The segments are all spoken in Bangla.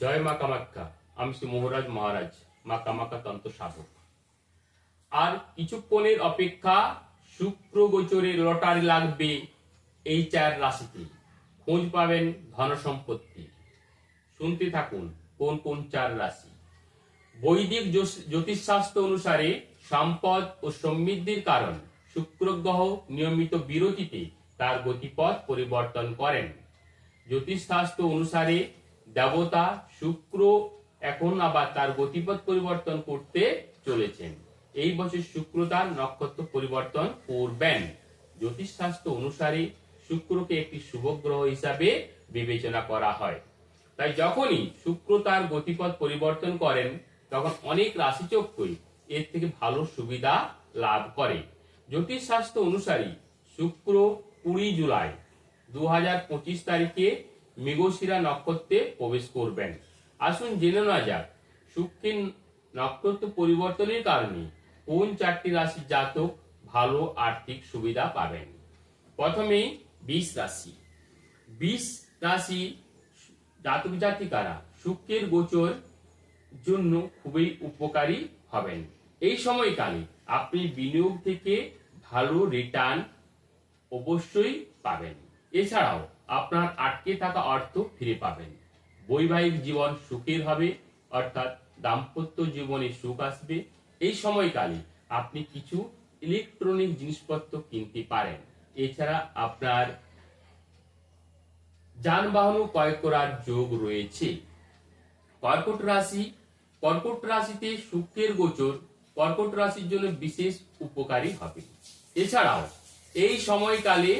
জয় মা কামাখ্যা, আমি শ্রী মোহরাজ মহারাজ, মা কামাখ্যা তন্ত্র সাধক। আর কিছুক্ষণের অপেক্ষা শুক্র গোচরে লটারি লাগবে এই চার রাশিতে। খোঁজ পাবেন ধন সম্পত্তি। শুনতে থাকুন কোন কোন চার রাশি। বৈদিক জ্যোতিষশাস্ত্র অনুসারে সম্পদ ও সমৃদ্ধির কারণ শুক্র গ্রহ নিয়মিত বিরতিতে তার গতিপথ পরিবর্তন করেন। জ্যোতিষশাস্ত্র অনুসারে দেবতা, শুক্র এখন আবার তার গতিপথ পরিবর্তন করতে চলেছেন। এই বছর শুক্র তার নক্ষত্র পরিবর্তন করবেন। জ্যোতিষশাস্ত্র অনুসারে শুক্রকে একটি শুভ গ্রহ হিসাবে বিবেচনা করা হয়। তাই যখনই শুক্র তার গতিপথ পরিবর্তন করেন, তখন অনেক রাশিচক্রই এর থেকে ভালো সুবিধা লাভ করে। জ্যোতিষ জ্যোতিষশাস্ত্র অনুসারে শুক্র কুড়ি জুলাই দু হাজার পঁচিশ তারিখে মৃগশিরা নক্ষত্রে প্রবেশ করবেন। আসুন জেনে নেওয়া যাক, শুক্রের নক্ষত্র পরিবর্তনের কারণে কোন চারটি রাশির জাতক ভালো আর্থিক সুবিধা পাবেন? প্রথমেই বিষ রাশি। বিষ রাশি জাতক জাতিকারা শুক্রের গোচর জন্য খুবই উপকারী হবেন। এই সময়কালে আপনি বিনিয়োগ থেকে ভালো রিটার্ন অবশ্যই পাবেন। এছাড়াও আপনার আটকে থাকা অর্থ ফিরে পাবেন। বৈবাহিক জীবন সুখের হবে, অর্থাৎ দাম্পত্য জীবনে সুখ আসবে। এই সময়কালে আপনি কিছু ইলেকট্রনিক জিনিসপত্র কিনতে পারেন। এছাড়া আপনার যানবাহনও ক্রয় করার যোগ রয়েছে। কর্কট রাশি, কর্কট রাশিতে শুক্রের গোচর কর্কট রাশির জন্য বিশেষ উপকারী হবে। এছাড়াও এই সময়কালে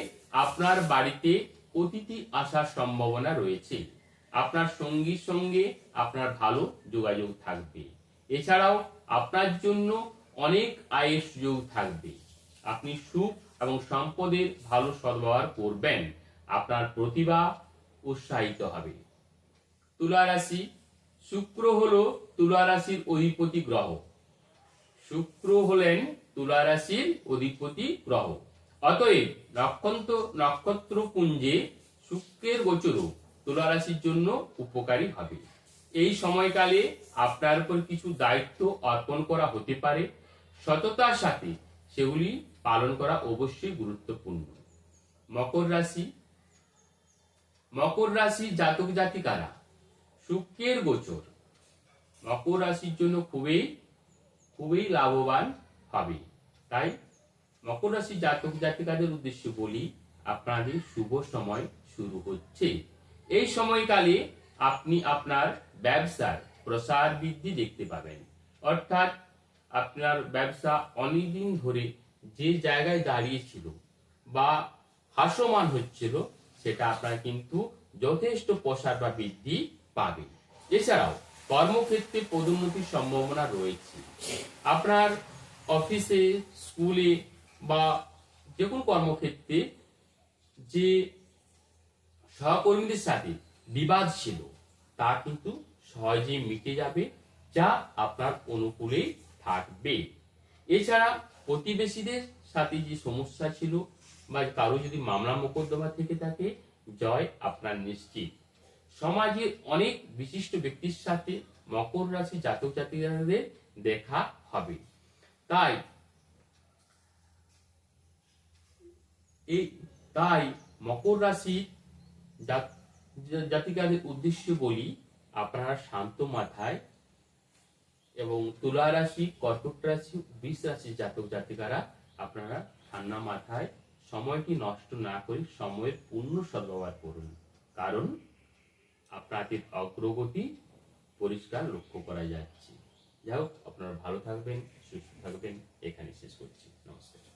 আপনার বাড়িতে অতিথি আসার সম্ভাবনা রয়েছে। আপনার সঙ্গীর সঙ্গে আপনার ভালো যোগাযোগ থাকবে। এছাড়াও আপনার জন্য অনেক আয়ের সুযোগ থাকবে। আপনি সুখ এবং সম্পদের ভালো সদ্ব্যবহার করবেন। আপনার প্রতিভা উৎসাহিত হবে। তুলা রাশি শুক্র হল তুলা রাশির অধিপতি গ্রহ। শুক্র হলেন তুলা রাশির অধিপতি গ্রহ। অতএব নক্ষত্র নক্ষত্র পুঞ্জে শুক্রের গোচর তুলা রাশির জন্য উপকারী হবে। এই সময়কালে আপনার উপর কিছু দায়িত্ব অর্পণ করা হতে পারে। সততার সাথে সেগুলি পালন করা অবশ্যই গুরুত্বপূর্ণ। মকর রাশি মকর রাশি জাতক জাতিকারা, শুক্রের গোচর মকর রাশির জন্য খুবই খুবই লাভবান হবে। তাই মকর রাশি জাতক জাতিকাদের উদ্দেশ্যে বলি, আপনাদের শুভ সময় শুরু হচ্ছে। এই সময়কালে আপনি আপনার ব্যবসার প্রসার বৃদ্ধি দেখতে পাবেন। অর্থাৎ আপনার ব্যবসা অনেকদিন ধরে যে জায়গায় দাঁড়িয়েছিল বা হাস্যমান হচ্ছিল, সেটা আপনার কিন্তু যথেষ্ট প্রসার বা বৃদ্ধি পাবে। এছাড়াও কর্মক্ষেত্রে পদোন্নতির সম্ভাবনা রয়েছে। আপনার অফিসে, স্কুলে বা যে কোনো কর্মক্ষেত্রে যে সহকর্মীদের সাথে বিবাদ ছিল, তা কিন্তু সহজেই মিটে যাবে, যা আপনার অনুকূলে থাকবে। এছাড়া প্রতিবেশীদের সাথে যে সমস্যা ছিল বা কারও যদি মামলা মোকদ্দমা থেকে থাকে, জয় আপনার নিশ্চিত। সমাজের অনেক বিশিষ্ট ব্যক্তির সাথে মকর রাশি জাতক জাতিকাদের দেখা হবে। তাই এই তাই মকর রাশি জাত- জাতিকাদের উদ্দেশ্যে বলি আপনারা শান্ত মাথায় এবং তুলা রাশি, কর্কট রাশি, বৃষ রাশি জাতক জাতিকারা আপনারা ঠান্ডা মাথায় সময়টি নষ্ট না করে সময়ের পূর্ণ সদ্ব্যবহার করুন। কারণ আপনাদের অগ্রগতি পরিষ্কার লক্ষ্য করা যাচ্ছে। যাই হোক, আপনারা ভালো থাকবেন, সুস্থ থাকবেন। এখানে শেষ করছি। নমস্কার।